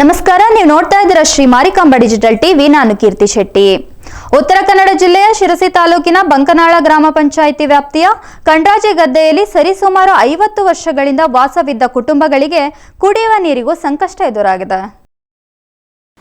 ನಮಸ್ಕಾರ, ನೀವು ನೋಡ್ತಾ ಇದ್ದೀರಾ ಶ್ರೀ ಮಾರಿಕಾಂಬ ಡಿಜಿಟಲ್ ಟಿವಿ, ನಾನು ಕೀರ್ತಿ ಶೆಟ್ಟಿ. ಉತ್ತರ ಕನ್ನಡ ಜಿಲ್ಲೆಯ ಶಿರಸಿ ತಾಲೂಕಿನ ಬಂಕನಾಳ ಗ್ರಾಮ ಪಂಚಾಯಿತಿ ವ್ಯಾಪ್ತಿಯ ಕಂಡ್ರಾಜೆ ಗದ್ದೆಯಲ್ಲಿ ಸರಿಸುಮಾರು ಐವತ್ತು ವರ್ಷಗಳಿಂದ ವಾಸವಿದ್ದ ಕುಟುಂಬಗಳಿಗೆ ಕುಡಿಯುವ ನೀರಿಗೂ ಸಂಕಷ್ಟ ಎದುರಾಗಿದೆ.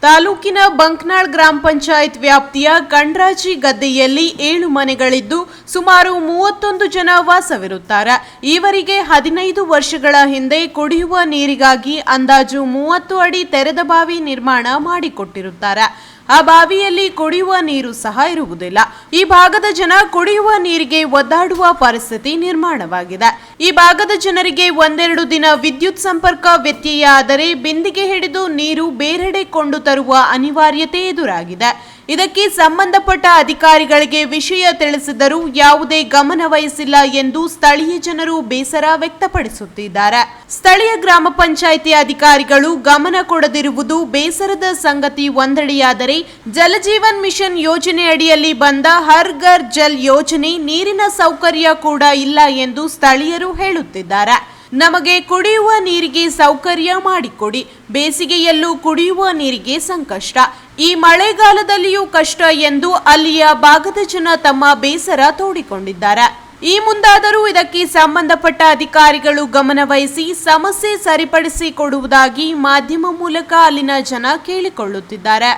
ತಾಲೂಕಿನ ಬಂಕ್ನಾಳ್ ಗ್ರಾಮ ಪಂಚಾಯತ್ ವ್ಯಾಪ್ತಿಯ ಕಂಡ್ರಾಜಿ ಗದ್ದೆಯಲ್ಲಿ ಏಳು ಮನೆಗಳಿದ್ದು ಸುಮಾರು ಮೂವತ್ತೊಂದು ಜನ ವಾಸವಿರುತ್ತಾರೆ. ಈವರಿಗೆ ಹದಿನೈದು ವರ್ಷಗಳ ಹಿಂದೆ ಕುಡಿಯುವ ನೀರಿಗಾಗಿ ಅಂದಾಜು ಮೂವತ್ತು ಅಡಿ ತೆರೆದ ಬಾವಿ ನಿರ್ಮಾಣ ಮಾಡಿಕೊಟ್ಟಿರುತ್ತಾರೆ. ಆ ಬಾವಿಯಲ್ಲಿ ಕುಡಿಯುವ ನೀರು ಸಹ ಇರುವುದಿಲ್ಲ. ಈ ಭಾಗದ ಜನ ಕುಡಿಯುವ ನೀರಿಗೆ ಒದ್ದಾಡುವ ಪರಿಸ್ಥಿತಿ ನಿರ್ಮಾಣವಾಗಿದೆ. ಈ ಭಾಗದ ಜನರಿಗೆ ಒಂದೆರಡು ದಿನ ವಿದ್ಯುತ್ ಸಂಪರ್ಕ ವ್ಯತ್ಯಯ ಆದರೆ ಬಿಂದಿಗೆ ಹಿಡಿದು ನೀರು ಬೇರೆಡೆ ಕೊಂಡು ತರುವ ಅನಿವಾರ್ಯತೆ ಎದುರಾಗಿದೆ. ಇದಕ್ಕೆ ಸಂಬಂಧಪಟ್ಟ ಅಧಿಕಾರಿಗಳಿಗೆ ವಿಷಯ ತಿಳಿಸಿದರೂ ಯಾವುದೇ ಗಮನ ವಹಿಸಿಲ್ಲ ಎಂದು ಸ್ಥಳೀಯ ಜನರು ಬೇಸರ ವ್ಯಕ್ತಪಡಿಸುತ್ತಿದ್ದಾರೆ. ಸ್ಥಳೀಯ ಗ್ರಾಮ ಪಂಚಾಯಿತಿ ಅಧಿಕಾರಿಗಳು ಗಮನ ಕೊಡದಿರುವುದು ಬೇಸರದ ಸಂಗತಿ ಒಂದೆಡೆಯಾದರೆ ಜಲಜೀವನ್ ಮಿಷನ್ ಯೋಜನೆ ಅಡಿಯಲ್ಲಿ ಬಂದ ಹರ್ ಘರ್ ಜಲ್ ಯೋಜನೆ ನೀರಿನ ಸೌಕರ್ಯ ಕೂಡ ಇಲ್ಲ ಎಂದು ಸ್ಥಳೀಯರು ಹೇಳುತ್ತಿದ್ದಾರೆ. ನಮಗೆ ಕುಡಿಯುವ ನೀರಿಗೆ ಸೌಕರ್ಯ ಮಾಡಿಕೊಡಿ. ಬೇಸಿಗೆಯಲ್ಲೂ ಕುಡಿಯುವ ನೀರಿಗೆ ಸಂಕಷ್ಟ. ಈ ಮಳೆಗಾಲದಲ್ಲಿಯೂ ಕಷ್ಟ ಎಂದು ಅಲ್ಲಿಯ ಭಾಗದ ಜನ ತಮ್ಮ ಬೇಸರ ತೋಡಿಕೊಂಡಿದ್ದಾರೆ. ಈ ಮುಂದಾದರೂ ಇದಕ್ಕೆ ಸಂಬಂಧಪಟ್ಟ ಅಧಿಕಾರಿಗಳು ಗಮನವಹಿಸಿ ಸಮಸ್ಯೆ ಸರಿಪಡಿಸಿಕೊಡುವುದಾಗಿ ಮಾಧ್ಯಮ ಮೂಲಕ ಅಲ್ಲಿನ ಜನ ಕೇಳಿಕೊಳ್ಳುತ್ತಿದ್ದಾರೆ.